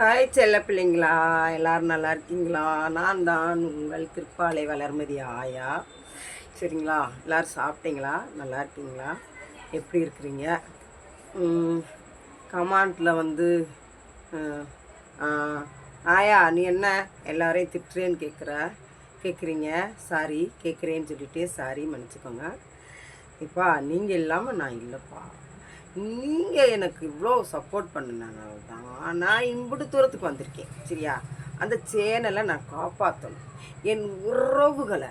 Hi செல்ல பிள்ளைங்களா? எல்லாரும் நல்லா இருக்கீங்களா? நான் தான் உங்கள் கிருப்பாலை வளர்மதி ஆயா. சரிங்களா? எல்லோரும் சாப்பிட்டீங்களா? நல்லா இருக்கீங்களா? எப்படி இருக்கிறீங்க? கமாண்டில் வந்து ஆயா நீ என்ன? எல்லாரையும் திட்டுறேன்னு கேட்குற கேட்குறீங்க சாரி கேட்குறேன்னு சொல்லிட்டு சாரி மன்னிச்சுக்கோங்க. இப்போ நீங்கள் இல்லாமல் நான் இல்லைப்பா. நீங்கள் எனக்கு இவ்வளோ சப்போர்ட் பண்ணினால தான் நான் இம்புட்டு தூரத்துக்கு வந்திருக்கேன் சரியா? அந்த சேனலை நான் காப்பாற்றணும் என் உறவுகளை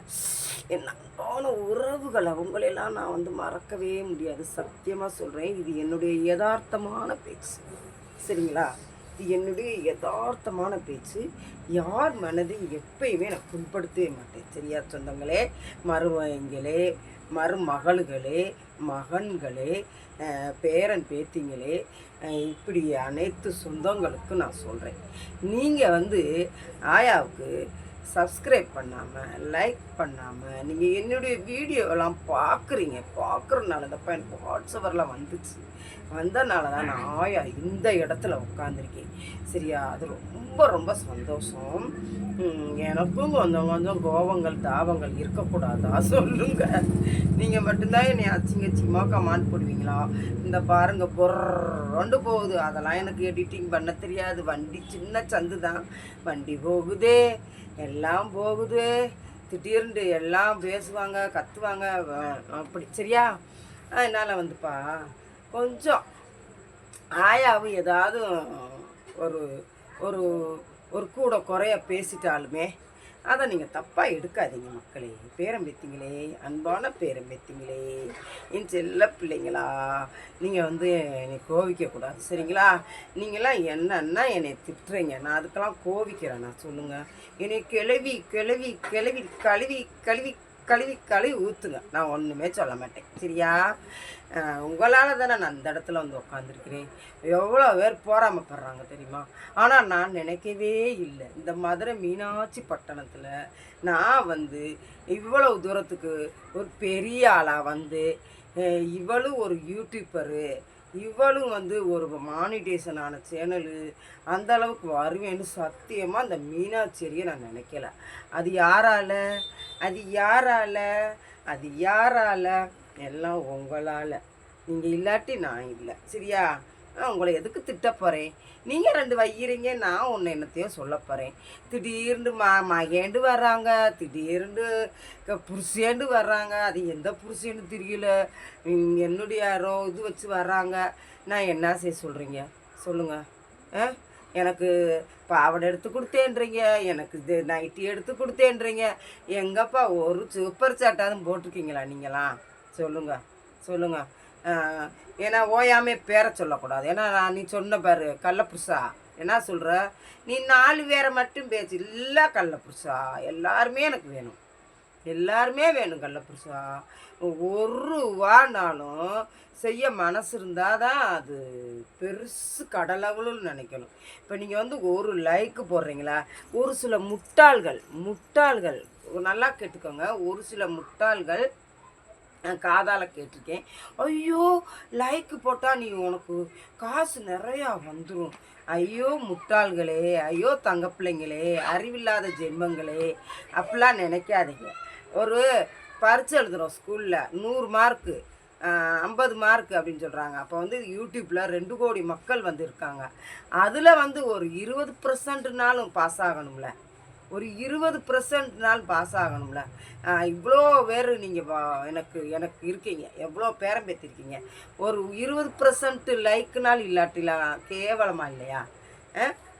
என் அன்பான உறவுகளை உங்களையெல்லாம் நான் வந்து மறக்கவே முடியாது. சத்தியமாக சொல்கிறேன் இது என்னுடைய யதார்த்தமான பேச்சு. சரிங்களா? இது என்னுடைய யதார்த்தமான பேச்சு. யார் மனதை எப்பயுமே நான் புண்படுத்தவே மாட்டேன் சரியா சொந்தங்களே? மருமகங்களே மருமகளுகளே மகன்களே அஹ், பேரன் பேத்திங்களே இப்படி அனைத்து சொந்தங்களுக்கும் நான் சொல்கிறேன் நீங்கள் வந்து ஆயாவுக்கு சப்ஸ்கிரைப் பண்ணாமல் லைக் பண்ணாமல் நீங்கள் என்னுடைய வீடியோலாம் பார்க்குறீங்க பார்க்குறதுனால தப்பா எனக்கு வாட்ஸ்அப்பரில் வந்துச்சு. வந்தனால தான் நான் ஆயா இந்த இடத்துல உட்காந்துருக்கேன் சரியா? அது ரொம்ப ரொம்ப சந்தோஷம். எனக்கும் கொஞ்சம் கொஞ்சம் கோபங்கள் தாபங்கள் இருக்கக்கூடாதா? சொல்லுங்க. நீங்கள் மட்டும்தான் என்னை அச்சிங்க அச்சிங்கமா கமாண்ட் போடுவீங்களா? இந்த பாருங்க பொறண்டு போகுது. அதெல்லாம் எனக்கு எடிட்டிங் பண்ண தெரியாது. வண்டி சின்ன சந்து தான் வண்டி போகுதே. எல்லாம் எல்லாம் போகுது. திடீர்னு எல்லாம் பேசுவாங்க கத்துவாங்க. அப்படி சரியா? அதனால் வந்துப்பா. கொஞ்சம் ஆயாவும் ஏதாவது ஒரு ஒரு ஒரு கூட குறைய பேசிட்டாலுமே அதை நீங்கள் தப்பாக எடுக்காதீங்க மக்களே. பேரம்பேத்திங்களே அன்பான பேரம்பேத்திங்களே. என் செல்ல பிள்ளைங்களா நீங்கள் வந்து என்னை கோவிக்கக்கூடாது சரிங்களா? நீங்களாம் என்னன்னா என்னை திட்டுறீங்க. நான் அதுக்கெல்லாம் கோவிக்கிறேன் நான் சொல்லுங்கள் என்னை கிளவி கிளவி கிளவி கழுவி கழுவி கழுவி கழுவி ஊற்றுங்க நான் ஒன்றுமே சொல்ல மாட்டேன். சரியா? உங்களால் தானே நான் அந்த இடத்துல வந்து உட்காந்துருக்கிறேன் எவ்வளோ பேர் போராமப்படுறாங்க தெரியுமா? ஆனால் நான் நினைக்கவே இல்லை. இந்த மதுரை மீனாட்சி பட்டணத்தில் நான் வந்து இவ்வளவு தூரத்துக்கு ஒரு பெரிய ஆளாக வந்து இவளும் ஒரு யூடியூப்பரு இவளும் வந்து ஒரு மானிட்டேஷன் ஆன சேனலு அந்த அளவுக்கு வருவேன்னு சத்தியமாக அந்த மீனாட்சியரியை நான் நினைக்கல. அது யாரால? அது யாரால? அது யாரால? எல்லாம் உங்களால். நீங்கள் இல்லாட்டி நான் இல்லை. சரியா? நான் உங்களை எதுக்கு திட்ட போகிறேன் நீங்கள் ரெண்டு வைக்கிறீங்க நான் ஒன்று என்னத்தையும் சொல்ல போகிறேன் திடீர்னு மா மகேண்டு வர்றாங்க திடீர்னு புருஷேண்டு வர்றாங்க. அது எந்த புருஷேன்னு தெரியல. என்னுடைய யாரோ இது வச்சு வர்றாங்க. நான் என்ன செய்ய சொல்கிறீங்க சொல்லுங்கள் ஆ? எனக்கு பாவாடை எடுத்து கொடுத்தேன்றீங்க. எனக்கு இது நைட்டி எடுத்து கொடுத்தேன்றீங்க. எங்கப்பா ஒரு சூப்பர் சாட்டாதும் போட்டிருக்கீங்களா நீங்களாம்? சொல்லுங்கள் சொல்லுங்கள் ஏன்னா ஓயாமே பேரை சொல்லக்கூடாது. ஏன்னா நான் நீ சொன்ன பாரு கள்ளப்புருஷா. என்ன சொல்கிற நீ நாலு பேரை மட்டும் பேச்சு இல்லை கள்ளப்புருஷா. எல்லாருமே எனக்கு வேணும். எல்லாருமே வேணும் கள்ளப்புருஷா. ஒரு வானாலும் செய்ய மனசு இருந்தால் தான் அது பெருசு கடலவளுன்னு நினைக்கணும். இப்போ நீங்கள் வந்து ஒரு லைக்கு போடுறீங்களா? ஒரு சில முட்டாள்கள் முட்டாள்கள் நல்லா கேட்டுக்கோங்க. ஒரு சில முட்டாள்கள் நான் காதால் கேட்டிருக்கேன். ஐயோ லைக் போட்டால் நீ உனக்கு காசு நிறையா வந்துடும் ஐயோ முட்டாள்களே ஐயோ தங்க பிள்ளைங்களே அறிவில்லாத ஜென்மங்களே அப்படிலாம் நினைக்காதீங்க. ஒரு பரீட்சை எழுதுகிறோம் ஸ்கூலில் நூறு மார்க்கு ஐம்பது மார்க் அப்படின்னு சொல்கிறாங்க அப்போ வந்து யூடியூப்பில் ரெண்டு கோடி மக்கள் வந்து இருக்காங்க அதில் வந்து ஒரு இருபது பர்சன்ட்னாலும் பாஸ் ஆகணும்ல. ஒரு இருபது பர்சன்ட்னால் பாஸ் ஆகணும்ல. இவ்வளோ பேர் நீங்கள் எனக்கு எனக்கு இருக்கீங்க. எவ்வளோ பேரம் பேத்திருக்கீங்க. ஒரு இருபது பர்சன்ட் லைக்குனால் இல்லாட்டிலாம் கேவலமாக இல்லையா?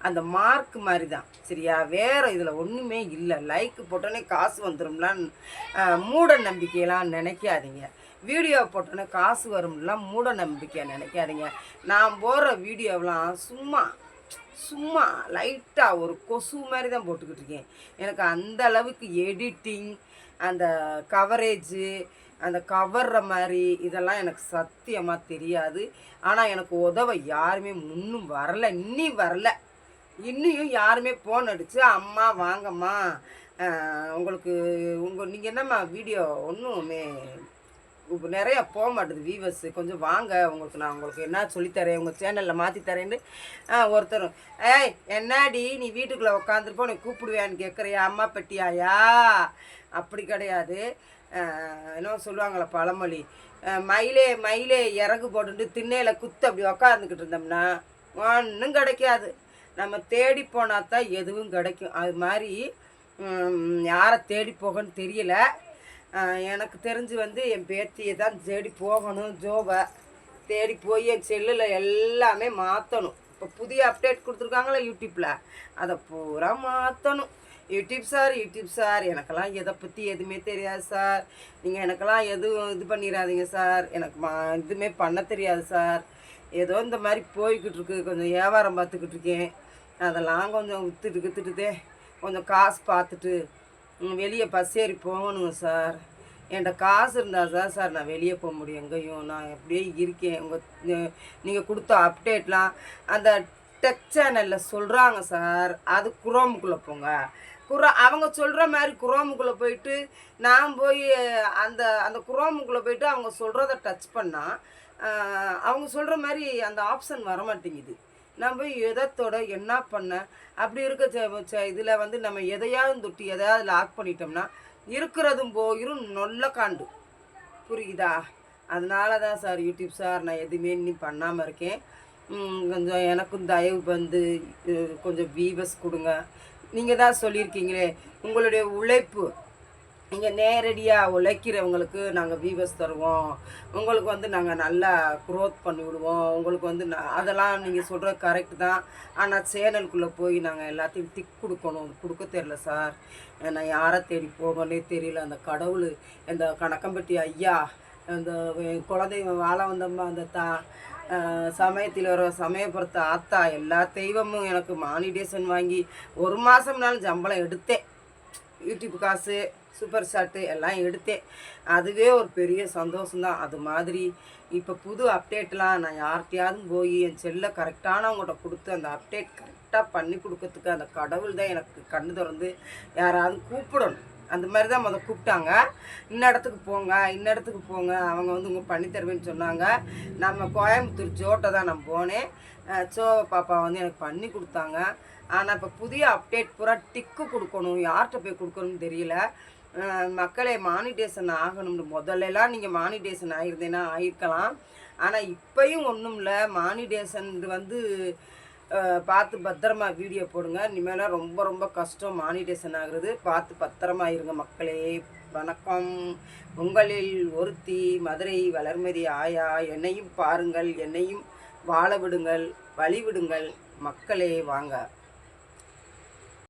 அந்த மார்க் மாதிரி தான் சரியா? வேறு இதில் ஒன்றுமே இல்லை. லைக் போட்டோன்னே காசு வந்துடும்லாம் மூட நம்பிக்கையெல்லாம் நினைக்காதீங்க. வீடியோ போட்டோன்னே காசு வரும்லாம் மூட நம்பிக்கை நினைக்காதீங்க. நான் போடுற வீடியோவெலாம் சும்மா சும்மா லைட்டாக ஒரு கொசு மாதிரி தான் போட்டுக்கிட்டு இருக்கேன். எனக்கு அந்த அளவுக்கு எடிட்டிங் அந்த கவரேஜு அந்த கவர்ற மாதிரி இதெல்லாம் எனக்கு சத்தியமாக தெரியாது. ஆனால் எனக்கு உதவ யாருமே முன்னும் வரல இன்னும் வரல. இன்னையும் யாருமே ஃபோன் அடித்து அம்மா வாங்கம்மா உங்களுக்கு உங்கள் நீங்கள் என்னம்மா வீடியோ ஒன்றுமே இப்போ நிறைய போக மாட்டேது வியூவர்ஸ் கொஞ்சம் வாங்க உங்களுக்கு நான் உங்களுக்கு என்ன சொல்லித்தரேன் உங்கள் சேனலில் மாற்றி தரேன்னு ஆ, ஒருத்தர் ஏய் என்னடி நீ வீட்டுக்குள்ளே உட்காந்துருப்போ உனக்கு கூப்பிடுவேன்னு கேட்குறியா அம்மா பெட்டியாயா? அப்படி கிடையாது. என்ன சொல்லுவாங்களே பழமொழி. மயிலே மயிலே இறகு போட்டுட்டு திண்ணையில் குத்து அப்படி உக்காந்துக்கிட்டு இருந்தோம்னா ஒன்றும் கிடைக்காது. நம்ம தேடி போனால் தான் எதுவும் கிடைக்கும். அது மாதிரி யாரை தேடி போகன்னு தெரியல. எனக்கு தெரிஞ்சு வந்து என் பேத்தியை தான் தேடி போகணும் ஜோவை. தேடி போய் என் செல்லில் எல்லாமே மாற்றணும் இப்போ புதிய அப்டேட் கொடுத்துருக்காங்களே யூடியூப்பில் அதை பூரா மாற்றணும் யூடியூப் சார் யூடியூப் சார். எனக்கெல்லாம் எதை பற்றி எதுவுமே தெரியாது சார். நீங்கள் எனக்கெல்லாம் எதுவும் இது பண்ணிடாதீங்க சார். எனக்கு மா எதுவுமே பண்ண தெரியாது சார். ஏதோ இந்த மாதிரி போய்கிட்டு இருக்கு. கொஞ்சம் வியாபாரம் பார்த்துக்கிட்டு இருக்கேன். அதெல்லாம் கொஞ்சம் வித்துட்டு வித்துட்டுதே கொஞ்சம் காசு பார்த்துட்டு வெளியே பஸ் ஏறி போகணுங்க சார் என்கிட்ட காசு இருந்தால் தான் சார் நான் வெளியே போக முடியும். எங்கேயும் நான் அப்படியே இருக்கேன். உங்கள் நீங்கள் கொடுத்த அப்டேட்லாம் அந்த டெக் சேனலில் சொல்கிறாங்க சார் அது குரோமுக்குள்ளே போங்க. குரோ அவங்க சொல்கிற மாதிரி குரோமுக்குள்ளே போயிட்டு நான் போய் அந்த அந்த குரோமுக்குள்ளே போயிட்டு அவங்க சொல்கிறத டச் பண்ணால் அவங்க சொல்கிற மாதிரி அந்த ஆப்ஷன் வர மாட்டேங்குது நம்ம எதத்தோட என்ன பண்ண? அப்படி இருக்க இதில் வந்து நம்ம எதையாவது தொட்டி எதையாவது லாக் பண்ணிட்டோம்னா இருக்கிறதும் போயிரும் நொல்ல காண்டு. புரியுதா? அதனால தான் சார் யூடியூப் சார் நான் எதுவுமே இன்னும் பண்ணாமல் இருக்கேன். கொஞ்சம் எனக்கும் தயவு வந்து கொஞ்சம் வீவஸ் கொடுங்க. நீங்கள் தான் சொல்லியிருக்கீங்களே உங்களுடைய உழைப்பு நீங்கள் நேரடியாக உழைக்கிறவங்களுக்கு நாங்கள் வீவஸ் தருவோம். உங்களுக்கு வந்து நாங்கள் நல்லா க்ரோத் பண்ணி விடுவோம் உங்களுக்கு வந்து நான் அதெல்லாம் நீங்கள் சொல்கிறது கரெக்டு தான். ஆனால் சேனலுக்குள்ளே போய் நாங்கள் எல்லாத்தையும் திக் கொடுக்கணும். கொடுக்க தெரில சார். நான் யாரை தேடி போகணுன்னே தெரியல. அந்த கடவுள் இந்த கணக்கம்பட்டி ஐயா அந்த வே- குலதெய்வம் வாழ வந்தம்மா அந்த தா சமயத்தில் வர சமயபுரத்து ஆத்தா எல்லா தெய்வமும் எனக்கு மானிடேஷன் வாங்கி ஒரு மாதம்னாலும் சம்பளம் எடுத்தேன். யூடியூப் காசு சூப்பர் ஷாட்டு எல்லாம் எடுத்தேன். அதுவே ஒரு பெரிய சந்தோஷம்தான். அது மாதிரி இப்போ புது அப்டேட்லாம் நான் யார்கிட்டையாவது போய் என் செல்லை கரெக்டானவங்கள்ட்ட கொடுத்து அந்த அப்டேட் கரெக்டாக பண்ணி கொடுக்கறதுக்கு அந்த கடவுள் தான் எனக்கு கண்ணு திறந்து யாராவது கூப்பிடணும். அந்த மாதிரி தான் முதல் கூப்பிட்டாங்க. இன்ன இடத்துக்கு போங்க இன்ன இடத்துக்கு போங்க. அவங்க வந்து உங்கள் பண்ணித்தருவேன்னு சொன்னாங்க. நம்ம கோயம்புத்தூர் ஜோட்டை தான் நான் போனேன். சோ பாப்பா வந்து எனக்கு பண்ணி கொடுத்தாங்க. ஆனால் இப்போ புதிய அப்டேட் பூரா டிக்கு கொடுக்கணும். யார்கிட்ட போய் கொடுக்கணும்னு தெரியல. மக்களே மானிட்டேஷன் ஆகணும்னு. முதல்லலாம் நீங்கள் மானிட்டேஷன் ஆகிருந்தேன்னா ஆயிருக்கலாம். ஆனால் இப்போயும் ஒன்றும் இல்லை. மானிடேஷன் வந்து பார்த்து பத்திரமா வீடியோ போடுங்க. இனிமேலாம் ரொம்ப ரொம்ப கஷ்டம் மானிடேஷன் ஆகுறது. பார்த்து பத்திரமா இருங்க மக்களே. வணக்கம். உங்களில் ஒருத்தி மதுரை வளர்மதி ஆயா. என்னையும் பாருங்கள். என்னையும் வாழ விடுங்கள். வழி விடுங்கள் மக்களே வாங்க.